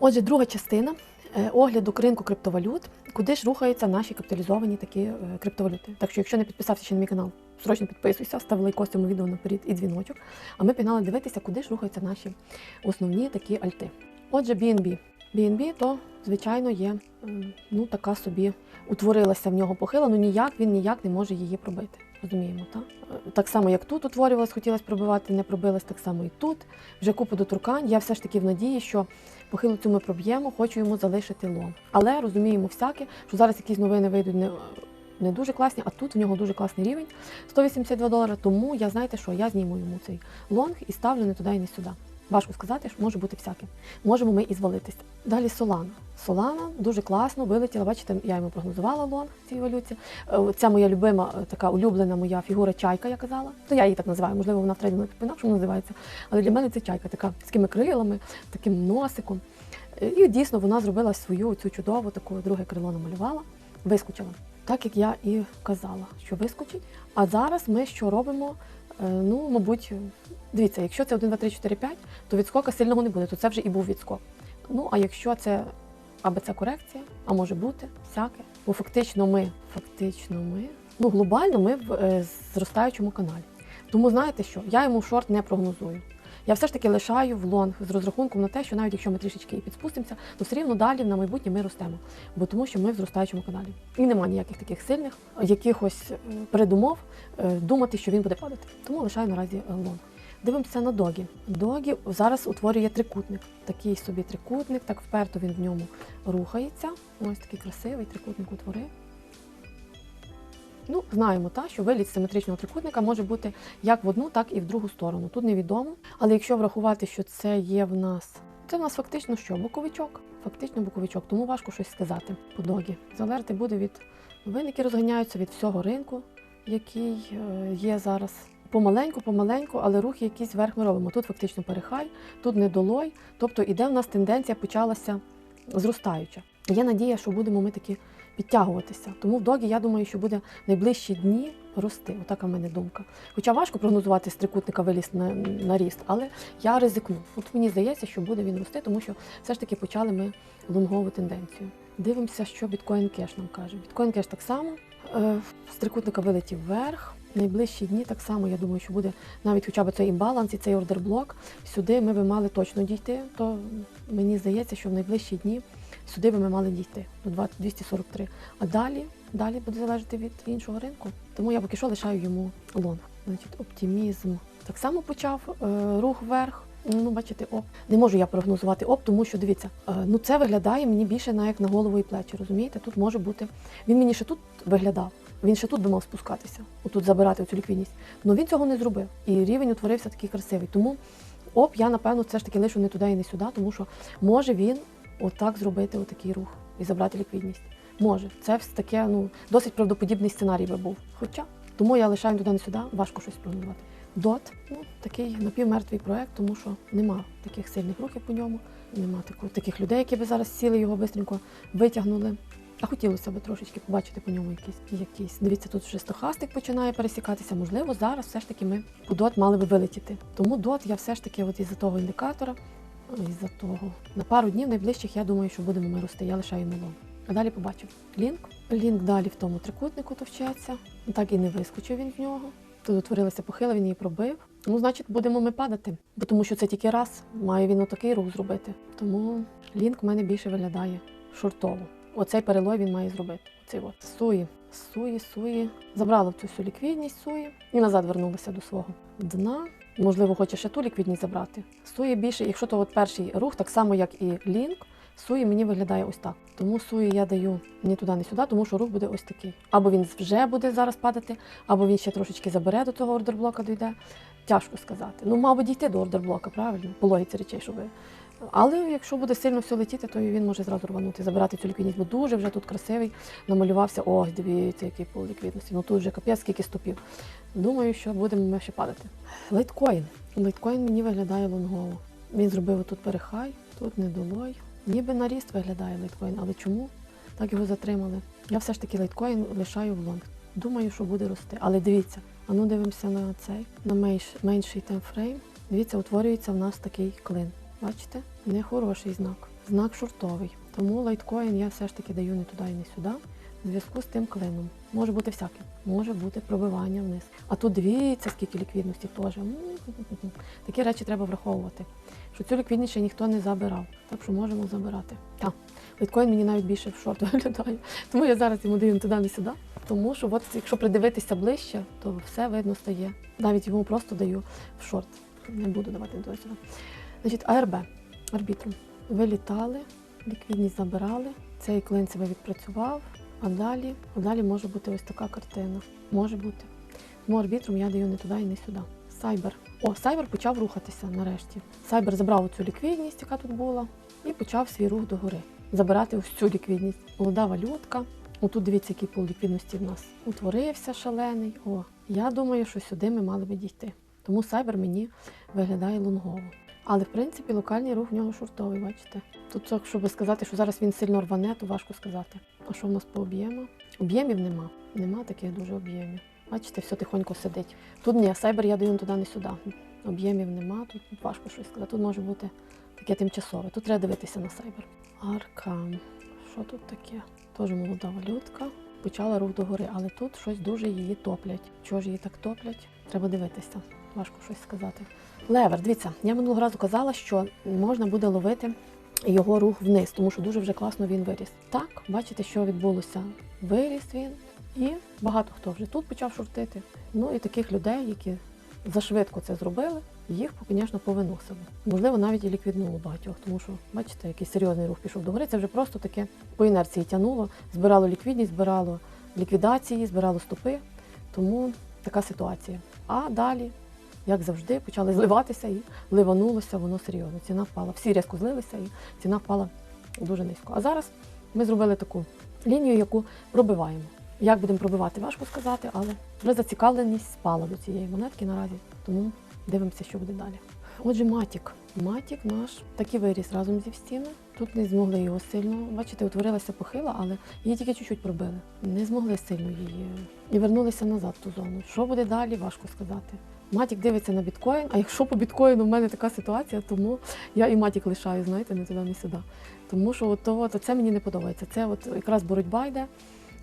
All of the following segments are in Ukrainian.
Отже, друга частина е, огляду ринку криптовалют, куди ж рухаються наші капіталізовані такі е, криптовалюти. Так що, якщо не підписався ще на мій канал, срочно підписуйся, став лайкос цьому відео наперед і дзвіночок. А ми пігнали дивитися, куди ж рухаються наші основні такі альти. Отже, BNB. BNB то, звичайно, є ем, ну, така собі утворилася в нього похила, ну ніяк він ніяк не може її пробити. Розуміємо, так? Е, Так само, як тут утворювалась, хотілося пробивати, не пробилась, так само і тут. Вже купу доторкань. Я все ж таки в надії, що похилу цю ми проб'ємо, хочу йому залишити лом. Але розуміємо всяке, що зараз якісь новини вийдуть не, не дуже класні, а тут в нього дуже класний рівень 182 долари. Тому я знаєте, що я зніму йому цей лонг і ставлю не туди і не сюди. Важко сказати, що може бути всяке. Можемо ми і звалитися. Далі Solana. Solana дуже класно вилетіла. Бачите, я йому прогнозувала лонг в цій валюті. Е, Ця моя любима, е, така улюблена моя фігура чайка, я казала. То я її так називаю. Можливо, вона в трейдингу по-інакшому називається. Але для мене це чайка, така з такими крилами, таким носиком. Е, І дійсно вона зробила свою цю чудову таку друге крило намалювала, вискочила. Так як я і казала, що вискочить. А зараз ми що робимо? Е, Ну, мабуть, дивіться, якщо це 1, 2, 3, 4, 5, то відскока сильного не буде, то це вже і був відскок. Ну, а якщо це або це корекція, а може бути всяке. Бо фактично ми, фактично ми, ну глобально ми в е, зростаючому каналі. Тому знаєте що? Я йому шорт не прогнозую. Я все ж таки лишаю в лонг з розрахунком на те, що навіть якщо ми трішечки і підспустимося, то все рівно далі на майбутнє ми ростемо. Бо тому що ми в зростаючому каналі. І немає ніяких таких сильних, якихось е, передумов е, думати, що він буде падати. Тому лишаю наразі е, лонг. Дивимося на догі. Догі зараз утворює трикутник. Такий собі трикутник, так вперто він в ньому рухається. Ось такий красивий трикутник утворив. Ну, знаємо, та, що виліт симетричного трикутника може бути як в одну, так і в другу сторону. Тут невідомо. Але якщо врахувати, що це є в нас, це в нас фактично що? Боковичок. Фактично боковичок, тому важко щось сказати по догі. Залежати буде від новин, які розганяються від всього ринку, який е, є зараз. Помаленьку, помаленьку, але рухи якісь вверх ми робимо. Тут фактично перехай, тут недолой. Тобто іде в нас тенденція почалася зростаюча. Є надія, що будемо ми таки підтягуватися. Тому в догі, я думаю, що буде найближчі дні рости. Отака в мене думка. Хоча важко прогнозувати з трикутника виліз на, на ріст, але я ризикну. От мені здається, що буде він рости, тому що все ж таки почали ми лонгову тенденцію. Дивимося, що біткоін кеш нам каже. Біткоін кеш так само е, з трикутника вилетів вверх. Найближчі дні так само, я думаю, що буде навіть хоча б цей імбаланс і цей ордерблок. Сюди ми би мали точно дійти. То мені здається, що в найближчі дні сюди би ми мали дійти до 243. А далі, далі буде залежати від іншого ринку. Тому я поки що лишаю йому лонг. Значить, оптимізм так само почав е, рух вверх. Ну, бачите, оп. Не можу я прогнозувати оп, тому що дивіться, е, ну це виглядає мені більше на як на голову і плечі. Розумієте? Тут може бути. Він мені ще тут виглядав. Він ще тут би мав спускатися, отут забирати цю ліквідність. Але він цього не зробив. І рівень утворився такий красивий. Тому оп, я напевно все ж таки лишу не туди і не сюди, тому що може він отак зробити отакий рух і забрати ліквідність. Може, це таке ну досить правдоподібний сценарій би був. Хоча тому я лишаю туди не сюди, важко щось прогнозувати. Дот ну такий напівмертвий проект, тому що нема таких сильних рухів по ньому, нема таку, таких людей, які би зараз сіли його швидко витягнули. А хотілося б трошечки побачити по ньому якісь якісь. Дивіться, тут вже стохастик починає пересікатися. Можливо, зараз все ж таки ми по дот мали би вилетіти. Тому дот я все ж таки, от із-за того індикатора, із-за того на пару днів найближчих, я думаю, що будемо ми рости. Я лишаю мелон. А далі побачимо. Лінк. Лінк далі в тому трикутнику товчеться. Так і не вискочив він з нього. Тут утворилася похила, він її пробив. Ну, значить, будемо ми падати. Бо тому що це тільки раз має він отакий рух зробити. Тому лінк в мене більше виглядає шортово. Оцей перелой він має зробити. Оцей от. Суї, суї, суї. Забрала цю всю ліквідність суї і назад вернулася до свого дна. Можливо, хоче ще ту ліквідність забрати. Суї більше, якщо то от перший рух, так само як і лінк, суї мені виглядає ось так. Тому суї я даю ні туди, ні сюди, тому що рух буде ось такий. Або він вже буде зараз падати, або він ще трошечки забере до того ордерблока, дійде. Тяжко сказати. Ну, мабуть, дійти до ордерблока, правильно, по логіці речей, щоб. Але якщо буде сильно все летіти, то він може зразу рванути, забирати цю ліквідність, бо дуже вже тут красивий намалювався. Ось, дивіться, який пол ліквідності. Ну тут вже капець, скільки ступів. Думаю, що будемо ми ще падати. Лайткоін. Лайткоін мені виглядає лонгово. Він зробив тут перехай, тут недолой. Ніби на ріст виглядає лайткоін, але чому так його затримали? Я все ж таки лайткоін лишаю в лонг. Думаю, що буде рости. Але дивіться, а ну дивимося на цей, на менш, менший таймфрейм. Дивіться, утворюється в нас такий клин. Бачите? Нехороший знак. знак шортовий. Тому лайткоін я все ж таки даю не туди і не сюди. В зв'язку з тим клином. Може бути всяке, може бути пробивання вниз. А тут дивіться, скільки ліквідності теж. Такі речі треба враховувати. Що цю ліквідність ще ніхто не забирав. Так що можемо забирати. Так, лайткоін мені навіть більше в шорт виглядає. Тому я зараз йому даю не туди, не сюди. Тому що от, якщо придивитися ближче, то все видно стає. Навіть йому просто даю в шорт. Не буду давати до. Значить, АРБ, арбітром. Вилітали, ліквідність забирали, цей клин себе відпрацював, а далі, а далі може бути ось така картина. Може бути. Тому арбітром я даю не туди і не сюди. Сайбер. О, Сайбер почав рухатися нарешті. Сайбер забрав цю ліквідність, яка тут була, і почав свій рух догори. Забирати ось цю ліквідність. Молода валютка. Отут дивіться, який пул ліквідності в нас утворився шалений. О, я думаю, що сюди ми мали би дійти. Тому сайбер мені виглядає лонгово. Але в принципі локальний рух в нього шортовий, бачите. Тут, щоб сказати, що зараз він сильно рване, то важко сказати. А що в нас по об'єму? Об'ємів нема. Нема таких дуже об'ємів. Бачите, все тихонько сидить. Тут ні, сайбер я даю туди, не сюди. Об'ємів нема, тут важко щось сказати. Тут може бути таке тимчасове. Тут треба дивитися на сайбер. Аркан. Що тут таке? Теж молода валютка. Почала рух догори, але тут щось дуже її топлять. Чого ж її так топлять? Треба дивитися. Важко щось сказати. Левер, дивіться, я минулого разу казала, що можна буде ловити його рух вниз, тому що дуже вже класно він виріс. Так, бачите, що відбулося. Виріс він, і багато хто вже тут почав шортити. Ну і таких людей, які зашвидко це зробили, їх, звісно, повиносили. Можливо, навіть і ліквіднуло багатьох, тому що, бачите, який серйозний рух пішов до гори. Це вже просто таке по інерції тягнуло, збирало ліквідність, збирало ліквідації, збирало стопи. Тому така ситуація. А далі, як завжди, почали зливатися і ливанулося воно серйозно. Ціна впала. Всі різко злилися і ціна впала дуже низько. А зараз ми зробили таку лінію, яку пробиваємо. Як будемо пробивати, важко сказати, але вже зацікавленість спала до цієї монетки наразі, тому дивимося, що буде далі. Отже, матік. Матік наш так і виріс разом зі всіми. Тут не змогли його сильно. Бачите, утворилася похила, але її тільки чуть-чуть пробили. Не змогли сильно її і вернулися назад в ту зону. Що буде далі, важко сказати. Матік дивиться на біткоін, а якщо по біткоїну в мене така ситуація, тому я і матік лишаю, знаєте, не туди, не сюди. Тому що от, то, це мені не подобається. Це от якраз боротьба йде.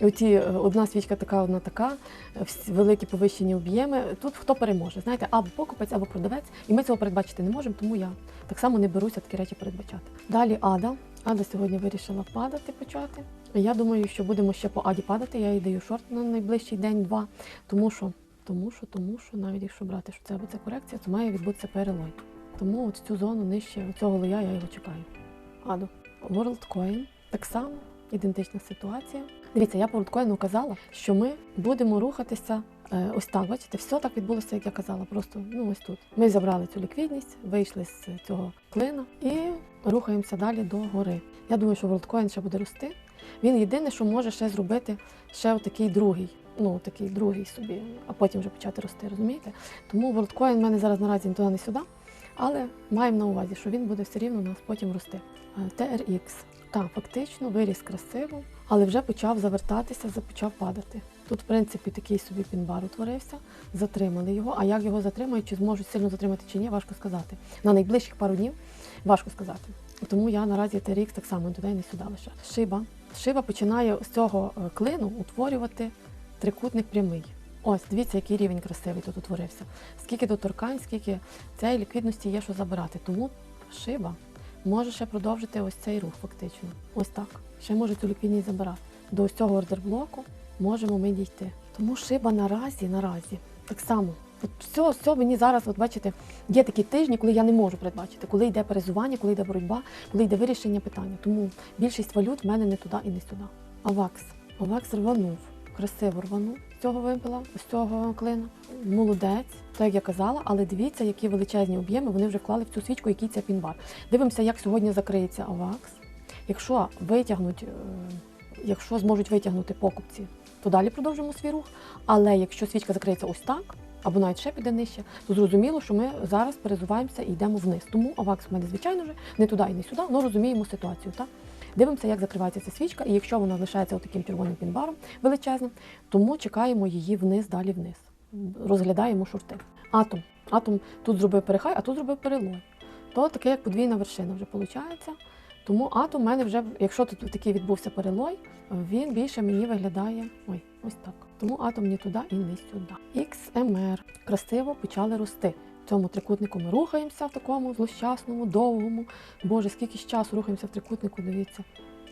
Оті е, одна свічка така, одна така, е, великі повищені об'єми. Тут хто переможе? Знаєте, або покупець, або продавець. І ми цього передбачити не можемо, тому я так само не беруся такі речі передбачати. Далі Ада. Ада сьогодні вирішила падати почати. Я думаю, що будемо ще по Аді падати. Я їй даю шорт на найближчий день-два. Тому що, тому що, тому що, навіть якщо брати, що це буде корекція, то має відбутися перелой. Тому от цю зону нижче цього лоя я його чекаю. Аду. WorldCoin. Так само ідентична ситуація. Дивіться, я по WorldCoin казала, що ми будемо рухатися е, ось так. Бачите, все так відбулося, як я казала. Просто ну ось тут. Ми забрали цю ліквідність, вийшли з цього клина і рухаємося далі до гори. Я думаю, що WorldCoin ще буде рости. Він єдине, що може ще зробити ще такий другий. Ну, такий другий собі, а потім вже почати рости, розумієте? Тому WorldCoin в мене зараз наразі не туди, не сюди. Але маємо на увазі, що він буде все рівно у нас потім рости. Е, TRX. Так, фактично виріс красиво, але вже почав завертатися, за- почав падати. Тут, в принципі, такий собі пінбар утворився, затримали його. А як його затримають, чи зможуть сильно затримати чи ні, важко сказати. На найближчих пару днів важко сказати. Тому я наразі TRX так само туди не сюди лише. Шиба. Шиба починає з цього е, клину утворювати трикутник прямий. Ось, дивіться, який рівень красивий тут утворився. Скільки тут торкань, скільки цієї ліквідності є, що забирати. Тому шиба може ще продовжити ось цей рух, фактично. Ось так. Ще може цю ліквідність забирати. До ось цього ордерблоку можемо ми дійти. Тому шиба наразі, наразі, так само. От все, все мені зараз, от бачите, є такі тижні, коли я не можу передбачити, коли йде перезування, коли йде боротьба, коли йде вирішення питання. Тому більшість валют в мене не туди і не сюди. Авакс. Авакс рванув. Красиво рванув з цього вимпела, з цього клина. Молодець, так як я казала, але дивіться, які величезні об'єми вони вже вклали в цю свічку, який це пінбар. Дивимося, як сьогодні закриється Авакс. Якщо витягнуть, е, якщо зможуть витягнути покупці, то далі продовжимо свій рух. Але якщо свічка закриється ось так, або навіть ще піде нижче, то зрозуміло, що ми зараз перезуваємося і йдемо вниз. Тому Авакс в мене, звичайно вже, не туди і не сюди, але розуміємо ситуацію. Так? Дивимося, як закривається ця свічка, і якщо вона лишається таким червоним пінбаром величезним, тому чекаємо її вниз, далі вниз. Розглядаємо шорти. Атом. Атом тут зробив перехай, а тут зробив перелой. То таке як подвійна вершина вже виходить. Тому атом в мене вже, якщо тут такий відбувся перелой, він більше мені виглядає ой, ось так. Тому атом ні туди і не сюди. XMR красиво почали рости. Цьому трикутнику ми рухаємося в такому злощасному, довгому. Боже, скільки ж часу рухаємося в трикутнику, дивіться.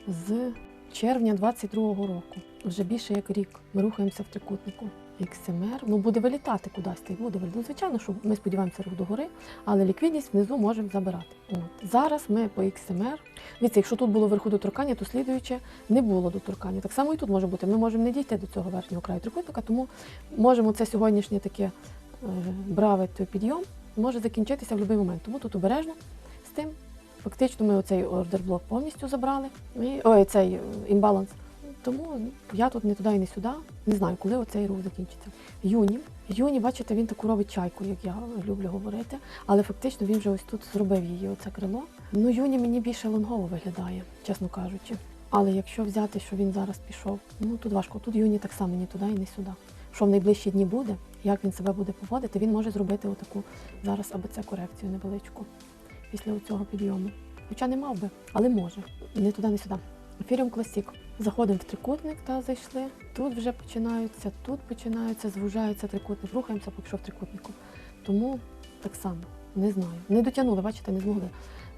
З червня 22-го року. Вже більше як рік. Ми рухаємося в трикутнику. XMR, ну буде вилітати кудись, та й буде вилітати. Ну, звичайно, що ми сподіваємося рух догори, але ліквідність внизу можемо забирати. От. Зараз ми по XMR. Дивіться, якщо тут було вверху доторкання, то слідуюче не було доторкання. Так само і тут може бути. Ми можемо не дійти до цього верхнього краю трикутника, тому можемо це сьогоднішнє таке е, той підйом може закінчитися в будь-який момент. Тому тут обережно з тим. Фактично ми оцей ордерблок повністю забрали. І, ой, цей е, імбаланс. Тому я тут не туди і не сюди. Не знаю, коли оцей рух закінчиться. Юні. Юні, бачите, він таку робить чайку, як я люблю говорити. Але фактично він вже ось тут зробив її оце крило. Ну, юні мені більше лонгово виглядає, чесно кажучи. Але якщо взяти, що він зараз пішов, ну тут важко. Тут юні так само ні туди і не сюди. Що в найближчі дні буде, як він себе буде поводити, він може зробити отаку зараз аби це корекцію невеличку після цього підйому. Хоча не мав би, але може. Не туди, не сюди. Ефіріум Класік. Заходимо в трикутник та зайшли. Тут вже починаються, тут починаються, звужається трикутник. Рухаємося поки що в трикутнику. Тому так само, не знаю. Не дотягнули, бачите, не змогли.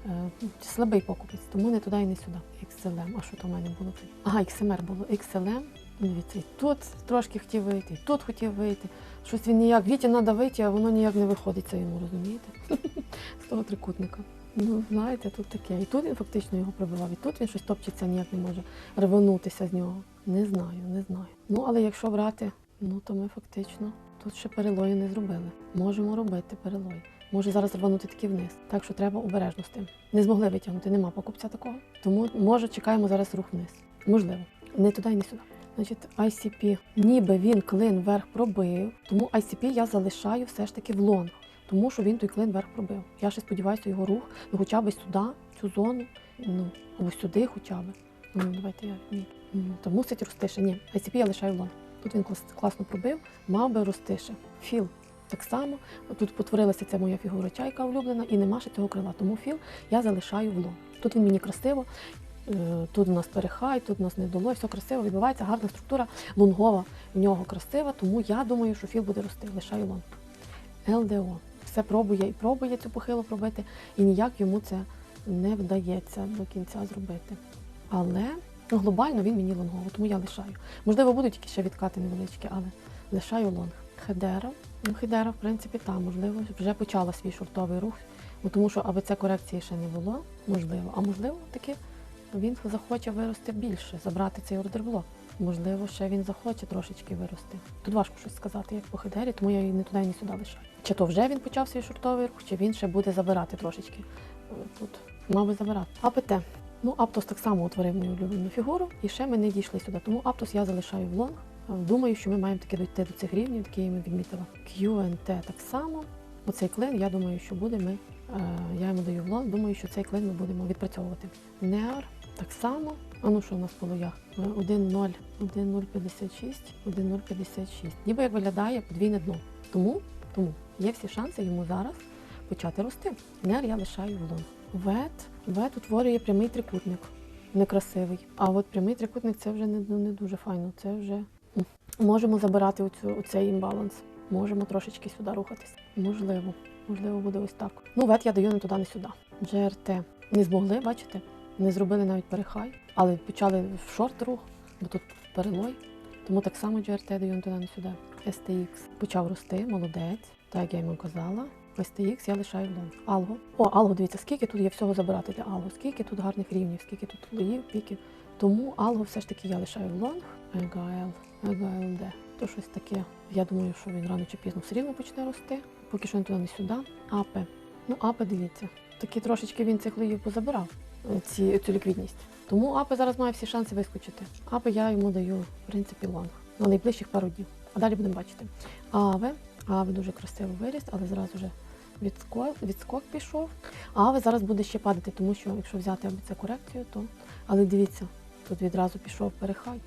Е, слабий покупець, тому не туди і не сюди. XLM. А що то в мене було? Ага, XMR було. XLM. Дивіться, і тут трошки хотів вийти, і тут хотів вийти. Щось він ніяк, Віті треба вийти, а воно ніяк не виходить це йому, розумієте? З того трикутника. Ну, знаєте, тут таке. І тут він фактично його пробивав, і тут він щось топчеться, ніяк не може рванутися з нього. Не знаю, не знаю. Ну, але якщо брати, ну то ми фактично тут ще перелою не зробили. Можемо робити перелой. Може зараз рванути таки вниз. Так що треба обережно з тим. Не змогли витягнути, нема покупця такого. Тому може чекаємо зараз рух вниз. Можливо. Не туди і не сюди. Значить, ICP, ніби він клин вверх пробив, тому ICP я залишаю все ж таки в лонг, тому що він той клин вверх пробив. Я ще сподіваюся, його рух, ну хоча б сюди, цю зону, ну або сюди хоча б. Ну, давайте я. Ну, То мусить рости ще. Ні, ICP я лишаю в лонг. Тут він клас- класно пробив, мав би рости ще. Філ так само. Тут потворилася ця моя фігура чайка улюблена, і нема ще цього крила. Тому філ я залишаю в лонг. Тут він мені красиво. Е, Тут у нас перехай, тут у нас не долой, все красиво відбувається, гарна структура, лонгова в нього красива, тому я думаю, що філ буде рости, лишаю лонг. ЛДО. Все пробує і пробує цю похилу пробити, і ніяк йому це не вдається до кінця зробити. Але ну, глобально він мені лонгово, тому я лишаю. Можливо, будуть якісь ще відкати невеличкі, але лишаю лонг. Хедера. Ну, Хедера, в принципі, там, можливо, вже почала свій шортовий рух, тому що аби це корекції ще не було, можливо, а можливо, таки він захоче вирости більше, забрати цей ордерблок. Можливо, ще він захоче трошечки вирости. Тут важко щось сказати, як по хедері, тому я її не туди, ні сюди лишаю. Чи то вже він почав свій шортовий рух, чи він ще буде забирати трошечки. Тут би забирати. АПТ. Ну, Аптос так само утворив мою улюблену фігуру, і ще ми не дійшли сюди. Тому Аптос я залишаю в лонг. Думаю, що ми маємо таки дійти до цих рівнів, які я ми відмітила. QNT так само. Оцей клин, я думаю, що буде ми. е, Я йому даю в лонг, думаю, що цей клин ми будемо відпрацьовувати. Неар так само. А ну що у нас по лоях? Е, 1-0, 1-0-56, 1-0-56. Ніби як виглядає подвійне дно. Тому, тому є всі шанси йому зараз почати рости. Нер я лишаю в лонг. Вет, вет утворює прямий трикутник. Некрасивий. А от прямий трикутник це вже не, ну, не дуже файно. Це вже можемо забирати оцю, оцей імбаланс. Можемо трошечки сюди рухатись. Можливо, можливо, буде ось так. Ну, вет я даю не туди, не сюди. GRT. Не змогли, бачите? Не зробили навіть перехай, але почали в шорт рух, бо тут перелой. Тому так само GRT даю не сюди. STX почав рости, молодець, так як я йому казала. STX я лишаю вдома. Алго. О, Алго, дивіться, скільки тут є всього забирати для Алго, скільки тут гарних рівнів, скільки тут лоїв, піків. Тому Алго все ж таки я лишаю в лонг. EGL, EGLD. То щось таке. Я думаю, що він рано чи пізно все рівно почне рости. Поки що не туди, не сюди. АП. Ну, АП, дивіться. Такі трошечки він цих лоїв позабирав, ці, цю ліквідність. Тому АП зараз має всі шанси вискочити. АП я йому даю, в принципі, лонг. На найближчих пару днів. А далі будемо бачити. АВ. АВ дуже красиво виріс, але зразу вже відскок, відскок пішов. АВ зараз буде ще падати, тому що якщо взяти це корекцію, то. Але дивіться, тут відразу пішов перехай.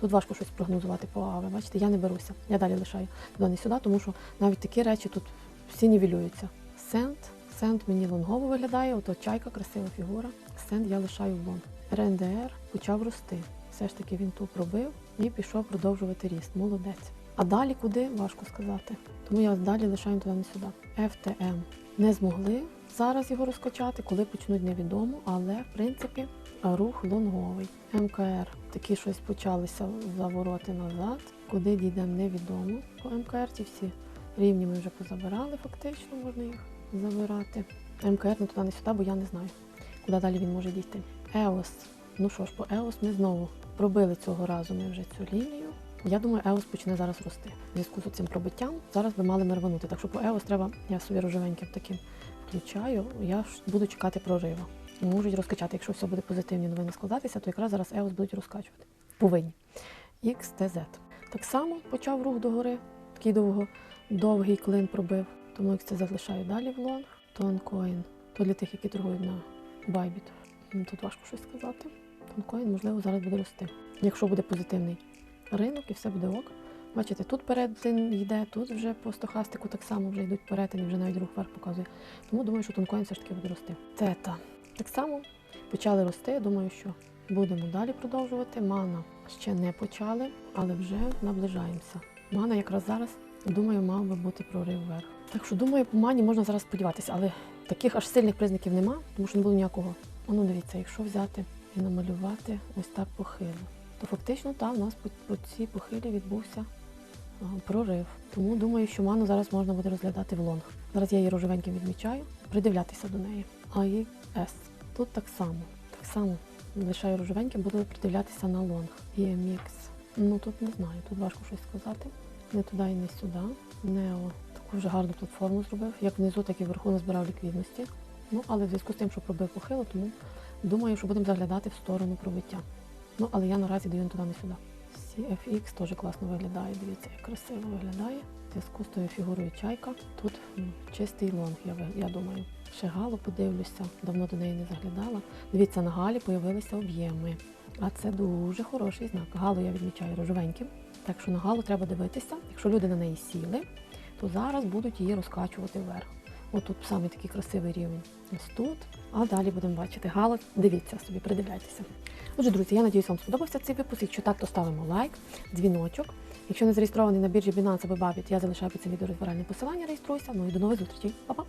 Тут важко щось прогнозувати по АВ. Бачите, я не беруся. Я далі лишаю туди не сюди, тому що навіть такі речі тут всі нівелюються. Сент, Сенд мені лонгово виглядає, ото чайка, красива фігура. Сенд я лишаю в лонг. РНДР почав рости. Все ж таки він ту пробив і пішов продовжувати ріст. Молодець. А далі куди важко сказати. Тому я далі лишаю туди не сюди. FTM. Не змогли зараз його розкачати, коли почнуть невідомо, але в принципі рух лонговий. МКР такі щось почалися завороти назад. Куди дійдемо невідомо. По МКР ці всі рівні ми вже позабирали, фактично можна їх забирати. МКР не туди, не сюди, бо я не знаю, куди далі він може дійти. EOS. Ну що ж, по EOS ми знову пробили цього разу ми вже цю лінію. Я думаю, EOS почне зараз рости. В зв'язку з цим пробиттям зараз би мали ми рванути. Так що по EOS треба, я собі рожевеньким таким включаю, я буду чекати прорива. Можуть розкачати, якщо все буде позитивні новини складатися, то якраз зараз EOS будуть розкачувати. Повинні. XTZ. Так само почав рух догори, такий довго, довгий клин пробив. Тому XTZ лишаю далі в лонг. Тонкоін. То для тих, які торгують на. М, Тут важко щось сказати. Тонкоін, можливо, зараз буде рости. Якщо буде позитивний ринок і все буде ок. Бачите, тут перетин йде, тут вже по стохастику так само вже йдуть перетини, вже навіть рух вверх показує. Тому думаю, що тонкоін все ж таки буде рости. Тета. Так само почали рости. Думаю, що будемо далі продовжувати. Мана ще не почали, але вже наближаємося. Мана якраз зараз, думаю, мав би бути прорив вверх. Так що думаю, по мані можна зараз сподіватися, але таких аж сильних признаків нема, тому що не було ніякого. А ну дивіться, якщо взяти і намалювати ось так похило, то фактично там у нас по, цій похилі відбувся прорив. Тому думаю, що ману зараз можна буде розглядати в лонг. Зараз я її рожевеньким відмічаю, придивлятися до неї. А і С. Тут так само. Так само лишаю рожевеньким, буду придивлятися на лонг. EMX. Ну тут не знаю, тут важко щось сказати. Не туди і не сюди. Нео таку вже гарну платформу зробив. Як внизу, так і вверху назбирав ліквідності. Ну, але в зв'язку з тим, що пробив похило, тому думаю, що будемо заглядати в сторону пробиття. Ну, але я наразі даю туди, не сюди. CFX теж класно виглядає. Дивіться, як красиво виглядає. В зв'язку з тою фігурою чайка. Тут чистий лонг, я, я думаю. Ще галу подивлюся, давно до неї не заглядала. Дивіться, на галі появилися об'єми. А це дуже хороший знак. Галу я відмічаю рожевеньким. Так що на галу треба дивитися. Якщо люди на неї сіли, то зараз будуть її розкачувати вверх. Отут саме такий красивий рівень. Ось тут. А далі будемо бачити галок. Дивіться собі, придивляйтеся. Отже, друзі, я надіюсь, вам сподобався цей випуск. Якщо так, то ставимо лайк, дзвіночок. Якщо не зареєстрований на біржі Binance або Bybit, я залишаю під цим відео розбиральне посилання, реєструйся. Ну і до нових зустрічей. Па-па!